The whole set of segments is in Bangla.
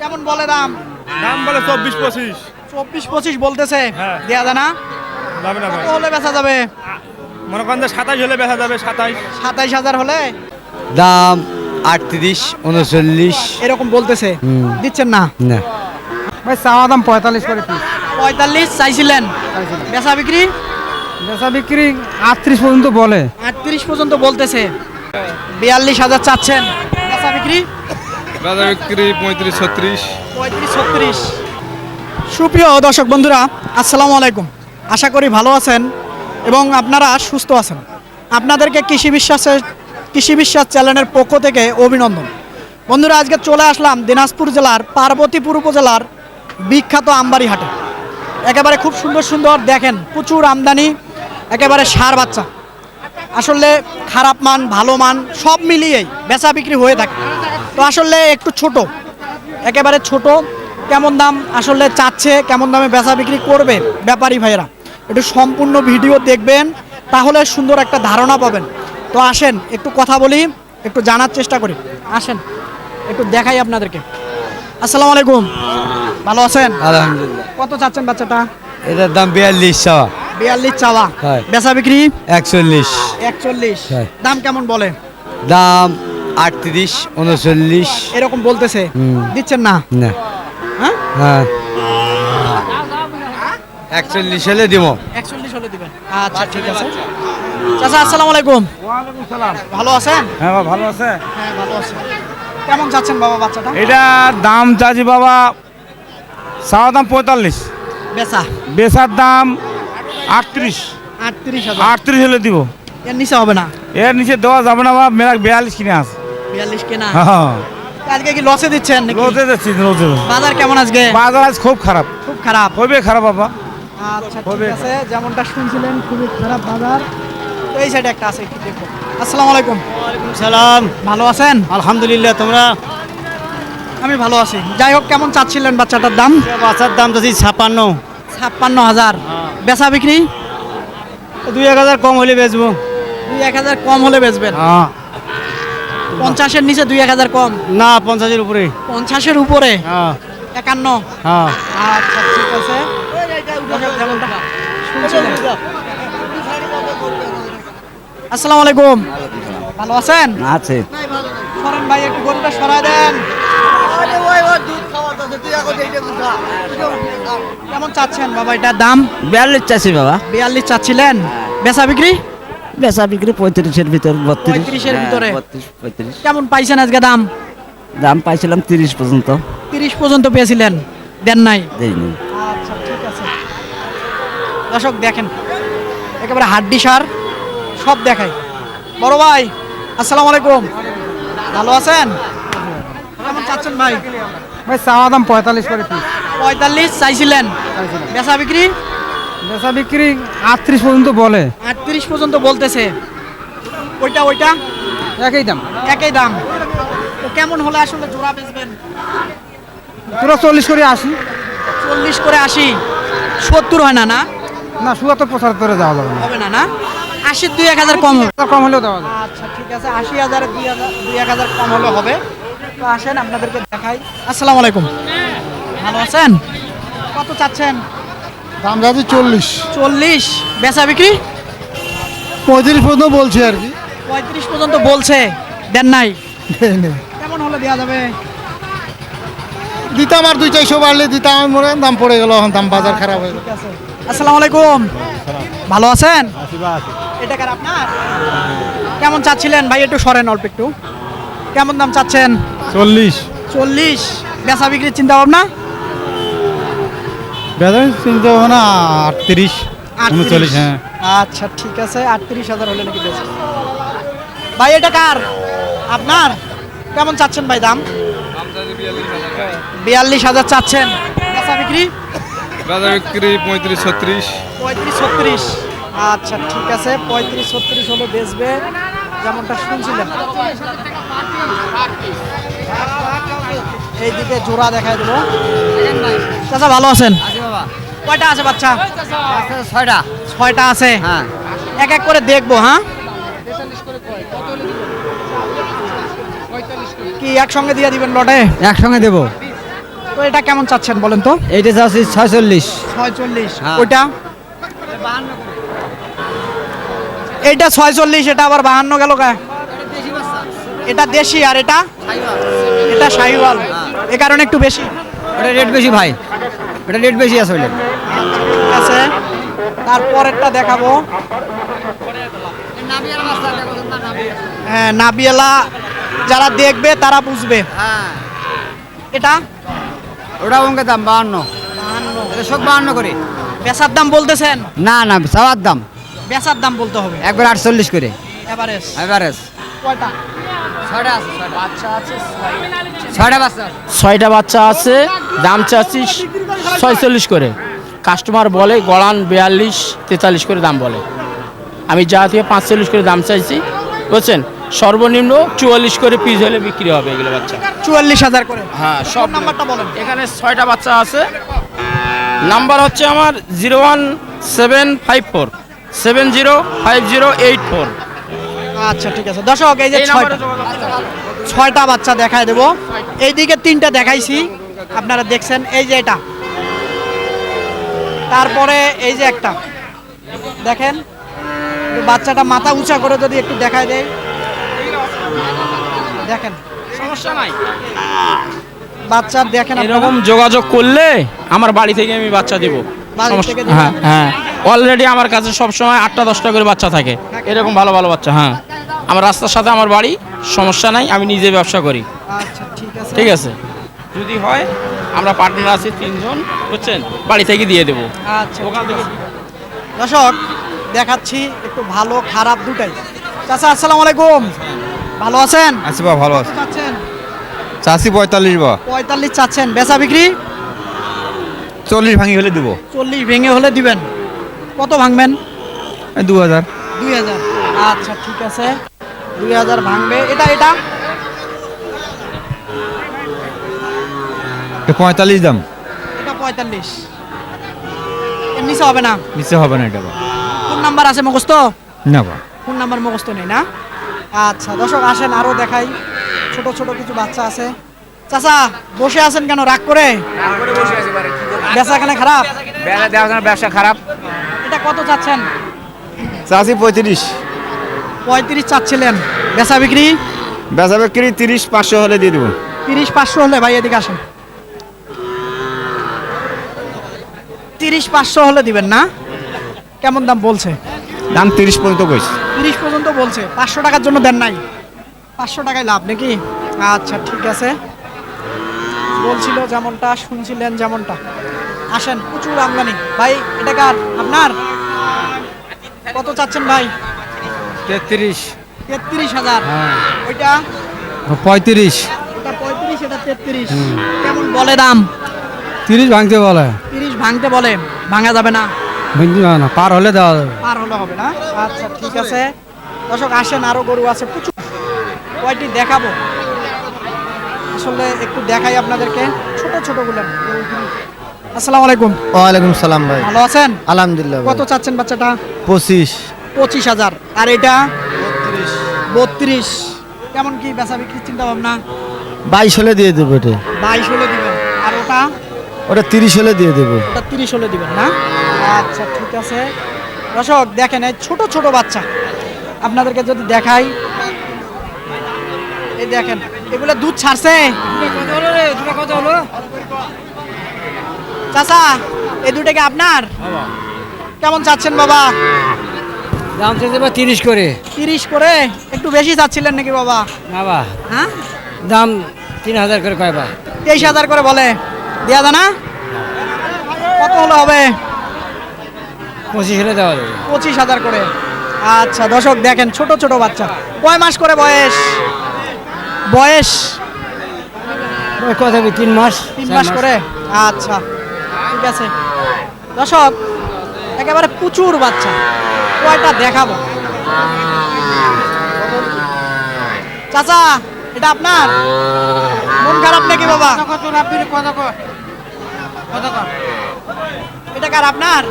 কেমন বলে দাম? দাম বলে চব্বিশ পঁচিশ। চব্বিশ পঁচিশ বলতেছে। হ্যাঁ। দেয়া যায় না? যাবে না কত হলে বেচা যাবে? মনে করেন যে সাতাইশ হলে বেচা যাবে সাতাইশ সাতাইশ হাজার হলে? দাম আটত্রিশ উনচল্লিশ। এরকম বলতেছে। দিচ্ছেন না? না। ভাই চাওয়া দাম পঁয়তাল্লিশ করে পিস। পঁয়তাল্লিশ চাইছিলেন। বেচা বিক্রি? বেচা বিক্রি আটত্রিশ পর্যন্ত বলে। আটত্রিশ পর্যন্ত বলতেছে। বিয়াল্লিশ হাজার চাচ্ছেন। বেচা বিক্রি? বাজার বিক্রি পঁয়ত্রিশ, ছত্রিশ। পঁয়ত্রিশ, ছত্রিশ। সুপ্রিয় দর্শক বন্ধুরা, আসসালামু আলাইকুম। আশা করি ভালো আছেন এবং আপনারা সুস্থ আছেন। আপনাদেরকে কৃষি বিশ্বাসের, কৃষি বিশ্বাস চ্যানেলের পক্ষ থেকে অভিনন্দন। বন্ধুরা, আজকে চলে আসলাম দিনাজপুর জেলার পার্বতীপুর উপজেলার বিখ্যাত আমবাড়ি হাটে। একেবারে খুব সুন্দর সুন্দর দেখেন, প্রচুর আমদানি, একেবারে সার বাচ্চা। আসলে খারাপ মান ভালো মান সব মিলিয়েই বেচা বিক্রি হয়ে থাকে। তো আসলে একটু ছোট একেবারে ছোট কেমন দাম আসলে চাচ্ছে কেমন দামে বেচা বিক্রি করবে ব্যাপারী ভাইয়েরা একটু সম্পূর্ণ ভিডিও দেখবেন তাহলে সুন্দর একটা ধারণা পাবেন। তো আসেন একটু কথা বলি একটু জানার চেষ্টা করি। আসেন একটু দেখাই আপনাদেরকে। আসসালামু আলাইকুম। ভালো আছেন? আলহামদুলিল্লাহ। কত চাচ্ছেন বাচ্চাটা? এটার দাম বিয়াল্লিশ বিয়াল্লিশ চাওয়া। হয়। বেচা বিক্রি? একচল্লিশ। একচল্লিশ। হয়। দাম কেমন বলে? দাম আটত্রিশ উনচল্লিশ। এরকম বলতেছে। হুম। দিচ্ছেন না? না। হ্যাঁ? হ্যাঁ। একচল্লিশ হলে দিব। একচল্লিশ হলে দিবেন। আচ্ছা ঠিক আছে। চাচা আসসালামু আলাইকুম। ওয়ালাইকুম সালাম। ভালো আছেন? হ্যাঁ বাবা, ভালো আছে। হ্যাঁ ভালো আছেন কেমন যাচ্ছেন বাবা বাচ্চাটা? এটা দাম চাচি বাবা চাওয়া দাম পঁয়তাল্লিশ। বেচা। বেচার দাম আটত্রিশ। আটত্রিশ হাজার। আটত্রিশ হলে দিব। এর নিচে হবে না? এর নিচে দেওয়া যাবে না বাবা মেলা বিয়াল্লিশ কিনে আছে বিয়াল্লিশ কেনা? হ্যাঁ আজকে কি লসে দিচ্ছেন নাকি? রোদে যাচ্ছি রোদে বাজার কেমন আজকে? বাজার আজ খুব খারাপ। খুব খারাপ? খুবই খারাপ বাবা। আচ্ছা ঠিক হবে। আছে যেমনটা শুনছিলেন খুবই খারাপ বাজার। তো এই সাইডে একটা আছে একটু দেখো আসসালামু আলাইকুম। ওয়ালাইকুম সালাম। ভালো আছেন? আলহামদুলিল্লাহ তোমরা? আমি ভালো আছি। যাই হোক কেমন চাচ্ছিলেন বাচ্চাটার দাম? বাচ্চার দাম তো ছাপান্ন। ছাপ্পান্ন হাজার। বেচা বিক্রি? দুই এক হাজার কম হলে বেচবো। দুই এক হাজার কম হলে বেচবেন? হ্যাঁ। পঞ্চাশের নিচে দুই এক হাজার কম? না পঞ্চাশের উপরে। পঞ্চাশের উপরে? হ্যাঁ। একান্ন? হ্যাঁ। আচ্ছা ঠিক আছে। আসসালামু আলাইকুম। ভালো আছেন? আছে। সরেন ভাই একটু গরুটা সরাই দেন। কেমন চাচ্ছেন বাবা এটার দাম? বিয়াল্লিশ চাষি বাবা। বিয়াল্লিশ চাচ্ছিলেন? বেচা বিক্রি? বেচা বিক্রি পঁয়ত্রিশের ভিতর বত্রিশ। ভিতরে? কেমন পাইছেন আজকে দাম? দাম পাইছিলাম তিরিশ পর্যন্ত। তিরিশ পর্যন্ত পেয়েছিলেন। দেন নাই? দেয়নি আচ্ছা ঠিক আছে। দর্শক দেখেন। একেবারে হাড্ডি সার সব দেখাই। বড় ভাই আসসালামু আলাইকুম। ভালো আছেন? কেমন চাচ্ছেন ভাই? ভাই চাওয়া দাম পঁয়তাল্লিশ করে পিস পঁয়তাল্লিশ চাইছিলেন। বেচা বিক্রি? বেচা বিক্রি আটত্রিশ পর্যন্ত বলে। আটত্রিশ পর্যন্ত বলতেছে। ওইটা ওইটা? একই দাম। একই দাম। তো কেমন হলে আসলে জোড়া বেচবেন? তোরা চল্লিশ করে আসি চল্লিশ করে আশি। সত্তর হয় না না? না সুয়াত্তর পঁচাত্তরে যাওয়া যাবে হবে না না? আশির দুই এক হাজার কম হবে। কম হলেও দেওয়া যাবে। আচ্ছা ঠিক আছে। আশি হাজার দুই হাজার দুই এক হাজার কম হলে হবে। তো আসেন আপনাদেরকে দেখাই। আসসালামু আলাইকুম। ভালো আছেন? কত চাচ্ছেন? দাম যাচ্ছে চল্লিশ। চল্লিশ। বেচা বিক্রি? পঁয়ত্রিশ পর্যন্ত বলছে আর কি। পঁয়ত্রিশ পর্যন্ত বলছে। দেন নাই? কেমন হলে দেওয়া যাবে? দিতাম আর দুই চারশো বাড়লে দিতাম আমি মনে দাম পড়ে গেল এখন দাম বাজার খারাপ হয়ে গেল। আসসালামু আলাইকুম। ভালো আছেন? এটা কার আপনার? কেমন চাচ্ছিলেন? ভাই একটু সরেন অল্প একটু। কেমন দাম চাচ্ছেন? চল্লিশ। চল্লিশ। বেচা বিক্রির চিন্তা ভাবনা বেতন চিন্তা ভাবনা আটত্রিশ। উনচল্লিশ হ্যাঁ। আচ্ছা ঠিক আছে। আটত্রিশ হাজার হলে নাকি বেচে। ভাই এটা কার? আপনার? কেমন চাচ্ছেন ভাই দাম? বিয়াল্লিশ হাজার চাচ্ছেন। বেচা বিক্রি? বাজার বিক্রি পঁয়ত্রিশ ছত্রিশ। পঁয়ত্রিশ ছত্রিশ। আচ্ছা ঠিক আছে। পঁয়ত্রিশ ছত্রিশ হলে বেচবে। যেমনটা শুনছিলেন এইদিকে জোড়া দেখাই দেবো। চাচা ভালো আছেন? কয়টা আছে বাচ্চা? ছয়টা। ছয়টা আছে? হ্যাঁ। এক এক করে দেখব হ্যাঁ? কি একসঙ্গে দিয়ে দিবেন লটে? একসঙ্গে দেবো। তো এটা কেমন চাচ্ছেন বলেন তো? এইটা চাচ্ছি ছয়চল্লিশ। ছয়চল্লিশ। হ্যাঁ। ওইটা? এইটা ছয়চল্লিশ এটা আবার বাহান্ন গেল কা? এটা দেশি আর এটা এটা শাহিওয়াল এ কারণে একটু বেশি। এটা রেট বেশি ভাই। এটা রেট বেশি আসলে ঠিক আছে। তারপরেরটা দেখাবো। হ্যাঁ নাবিয়ালা যারা দেখবে তারা বুঝবে। এটা? ওটা অঙ্কের দাম বাহান্ন। সব বাহান্ন করে। বেচার দাম বলতেছেন? না না চাওয়ার দাম। বেচার দাম বলতে হবে। একবার আটচল্লিশ করে। এভারেজ এভারেজ কয়টা? ছয়টা বাচ্চা আছে। বাচ্চা আছে। দাম চাচ্ছি ছয়চল্লিশ করে। কাস্টমার বলে গড়ান বিয়াল্লিশ তেতাল্লিশ করে দাম বলে। আমি যা থেকে পাঁচচল্লিশ করে দাম চাইছি বুঝছেন? সর্বনিম্ন চুয়াল্লিশ করে পিস হলে বিক্রি হবে এগুলো বাচ্চা। চুয়াল্লিশ হাজার করে। হ্যাঁ সব নাম্বারটা বলেন। এখানে ছয়টা বাচ্চা আছে। নাম্বার হচ্ছে আমার zero one seven five four seven zero five zero eight four আচ্ছা ঠিক আছে। দর্শক এই যে ছয়টা। ছয়টা বাচ্চা দেখায় দেবো। এইদিকে তিনটা দেখাইছি। আপনারা দেখছেন এই যে এটা। তারপরে এই যে একটা। দেখেন বাচ্চাটা মাথা উঁচা করে যদি একটু দেখায় দেয়। দেখেন। সমস্যা নাই। বাচ্চা দেখেন এরকম যোগাযোগ করলে আমার বাড়ি থেকে আমি বাচ্চা দেবো। হ্যাঁ হ্যাঁ। অলরেডি আমার কাছে সব সময় আটটা দশটা করে বাচ্চা থাকে। এরকম ভালো ভালো বাচ্চা হ্যাঁ। আমার রাস্তার সাথে আমার বাড়ি সমস্যা নাই আমি নিজে ব্যবসা করি। আচ্ছা ঠিক আছে। ঠিক আছে? যদি হয় আমরা পার্টনার আছি তিনজন বুঝছেন? বাড়ি থেকে দিয়ে দেবো। আচ্ছা ওখান থেকে। দর্শক দেখাচ্ছি একটু ভালো খারাপ দুটাই। চাচা আসসালামু আলাইকুম। ভালো আছেন? আছি বা ভালো আছে। চাচ্ছেন? চাষি পঁয়তাল্লিশ বা পঁয়তাল্লিশ চাচ্ছেন। বেচা বিক্রি? চল্লিশ ভাঙি হলে দেবো। চল্লিশ ভেঙে হলে দিবেন। কত ভাঙবেন? দু হাজার দুই হাজার। আচ্ছা ঠিক আছে। দুই হাজার ভাঙবে। এটা এটা? পঁয়তাল্লিশ দাম। এটা পঁয়তাল্লিশ। এর নিচে হবে না? নিচে হবে না এটা কোন নাম্বার আছে মুখস্থ? না বা ফোন নাম্বার মুখস্থ নেই না? আচ্ছা দর্শক আসেন আরও দেখাই। ছোট ছোট কিছু বাচ্চা আছে। চাচা বসে আছেন কেন? রাগ করে? বেচা এখানে খারাপ? ব্যবসা খারাপ। এটা কত চাচ্ছেন? চাষি পঁয়ত্রিশ। পঁয়ত্রিশ চাচ্ছিলেন। বেচা বিক্রি? বেচা বিক্রি তিরিশ পাঁচশো হলে দিয়ে দেবো। তিরিশ পাঁচশো হলে ভাই এদিকে আসেন। তিরিশ পাঁচশো হলে দিবেন না? কেমন দাম বলছে? দাম তিরিশ পর্যন্ত কইস তিরিশ পর্যন্ত বলছে। পাঁচশো টাকার জন্য দেন নাই। পাঁচশো টাকায় লাভ নাকি? আচ্ছা ঠিক আছে। বলছিল যেমনটা শুনছিলেন যেমনটা। আসেন প্রচুর আমদানি। ভাই এটা কার? আপনার? কত চাচ্ছেন ভাই? তেত্রিশ। তেত্রিশ হাজার। ওইটা? পঁয়ত্রিশ। ওটা পঁয়ত্রিশ এটা তেত্রিশ। কেমন বলে দাম? তিরিশ ভাঙতে বলে। তিরিশ ভাঙতে বলে। ভাঙা যাবে না। না পার হলে দেওয়া যাবে। পার হলে হবে না। আচ্ছা ঠিক আছে। দর্শক আসেন আরও গরু আছে। প্রচুর। কয়টি দেখাবো? আসলে একটু দেখাই আপনাদেরকে। ছোট ছোটগুলো। আসসালামু আলাইকুম। ওয়ালাইকুম সালাম ভাই। ভালো আছেন? আলহামদুলিল্লাহ কত চাচ্ছেন বাচ্চাটা? পঁচিশ। পঁচিশ হাজার। আর এটা? বত্রিশ। কেমন কি বেচা বিক্রির চিন্তা ভাবনা বাইশ হলে দিয়ে দেবো এটা। বাইশ হলে দিবেন। আর ওটা? ওটা তিরিশ হলে দিয়ে দেবো। ওটা তিরিশ হলে দিবেন না? আচ্ছা ঠিক আছে। দর্শক দেখেন এই ছোট ছোট বাচ্চা। আপনাদেরকে যদি দেখাই। এই দেখেন এগুলো দুধ ছাড়ছে? চাচা এই দুটো কি আপনার? কেমন চাচ্ছেন বাবা? দাম চাইছে বা তিরিশ করে। তিরিশ করে? একটু বেশি চাচ্ছিলেন নাকি বাবা? বাবা হ্যাঁ? দাম তিন হাজার করে কয় বা? তেইশ হাজার করে বলে। দেওয়া যায় না। কত হলে হবে? পঁচিশ হলে দেওয়া যাবে। পঁচিশ হাজার করে। আচ্ছা দর্শক দেখেন ছোট ছোট বাচ্চা। কয় মাস করে বয়স? বয়স? কত তিন মাস? তিন মাস। করে? আচ্ছা ঠিক আছে। দর্শক একেবারে প্রচুর বাচ্চা। কয়টা দেখাবো? চাচা এটা আপনার? মন খারাপ নাকি বাবা? এটা কার আপনার?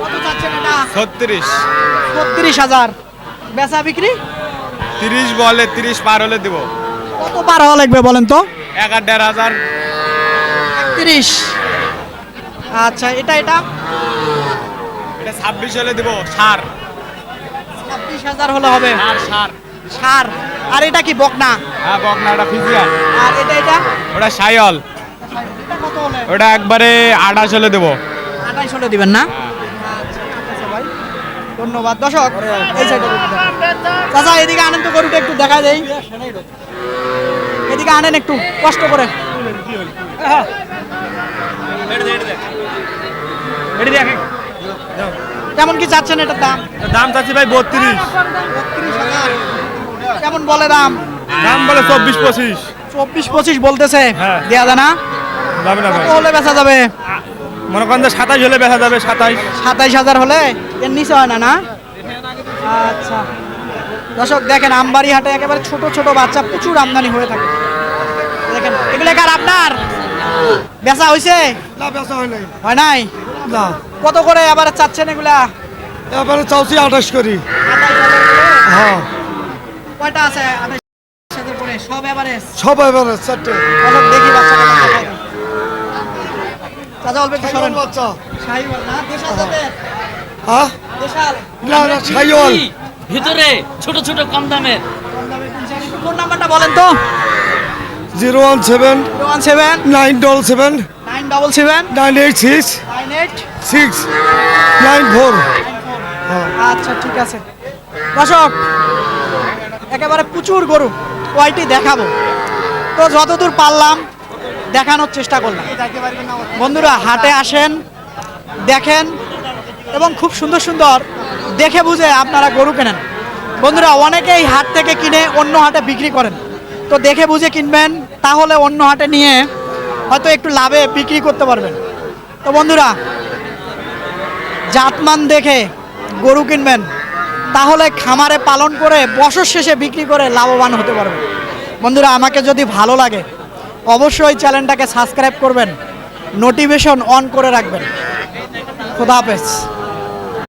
কত চাচ্ছেন এটা? ছত্রিশ। ছত্রিশ হাজার। বেচা বিক্রি? তিরিশ বলে তিরিশ পার হলে দিব। কত পার হওয়া লাগবে বলেন তো? এক আর দেড় হাজার। বত্রিশ আচ্ছা এটা এটা? এটা ছাব্বিশ হলে দেবো সার। ছাব্বিশ হাজার হলে হবে। সার সার। সার। আর এটা কি বকনা? হ্যাঁ বকনাটা ফিজিয়াল। আর এটা এটা? ওটা এটা হলে? ওটা একবারে আঠাশ হলে দেবো। আঠাইশ হলে দিবেন না? আচ্ছা, আছে ভাই। ধন্যবাদ। দর্শক এই সাইডে চাচা এদিকে আনেন তো গরুটা একটু দেখা দেই। এদিকে আনেন একটু কষ্ট করে। কেমন কি চাচ্ছেন এটার দাম? দাম চাচ্ছি ভাই বত্রিশ। বত্রিশ হাজার। কেমন বলে দাম? দাম বলে চব্বিশ পঁচিশ। চব্বিশ পঁচিশ বলতেছে। হ্যাঁ। দেয়া যায় না? যাবে না হলে বেচা যাবে? মনে করেন যে সাতাশ হলে বেচা যাবে সাতাশ। সাতাইশ হাজার হলে এর নিচে হয় না না? আচ্ছা। দর্শক দেখেন আমবাড়ি হাটে একেবারে ছোট ছোট বাচ্চা প্রচুর আমদানি হয়ে থাকে। দেখেন এগুলো কার আপনার? বেচা হয়েছে না বেচা হয় নাই। হয় নাই? না। কত করে আবার চাচ্ছেন এগুলা? এবারে চাউছি আঠাশ করি। হ্যাঁ। কয়টা আছে আঠাশ সব এভারেজ সব এবারে চারটে। দেখি বাচ্চাটা চাচা অল্প একটু সরেন। বাচ্চা। শাহিওয়াল না? দেশাল জাতের হ্যাঁ? দেশাল? না না সাইওয়াল ভিতরে ছোট ছোট কম দামের। ফোন নাম্বারটা বলেন তো। Zero one seven one seven nine double seven nine double seven nine eight six nine eight six nine four আচ্ছা ঠিক আছে। দর্শক একেবারে প্রচুর গরু কয়টি দেখাবো। তো যতদূর পারলাম দেখানোর চেষ্টা করলাম। বন্ধুরা হাটে আসেন দেখেন এবং খুব সুন্দর সুন্দর দেখে বুঝে আপনারা গরু কেনেন। বন্ধুরা অনেকেই হাট থেকে কিনে অন্য হাটে বিক্রি করেন। তো দেখে বুঝে কিনবেন তাহলে অন্য হাটে নিয়ে হয়তো একটু লাভে বিক্রি করতে পারবেন। তো বন্ধুরা, জাতমান দেখে গরু কিনবেন, তাহলে খামারে পালন করে বছর শেষে বিক্রি করে লাভবান হতে পারবে বন্ধুরা, আমাকে যদি ভালো লাগে, অবশ্যই চ্যানেলটাকে সাবস্ক্রাইব করবেন, নোটিফিকেশন অন করে রাখবেন। খোদা হাফেজ।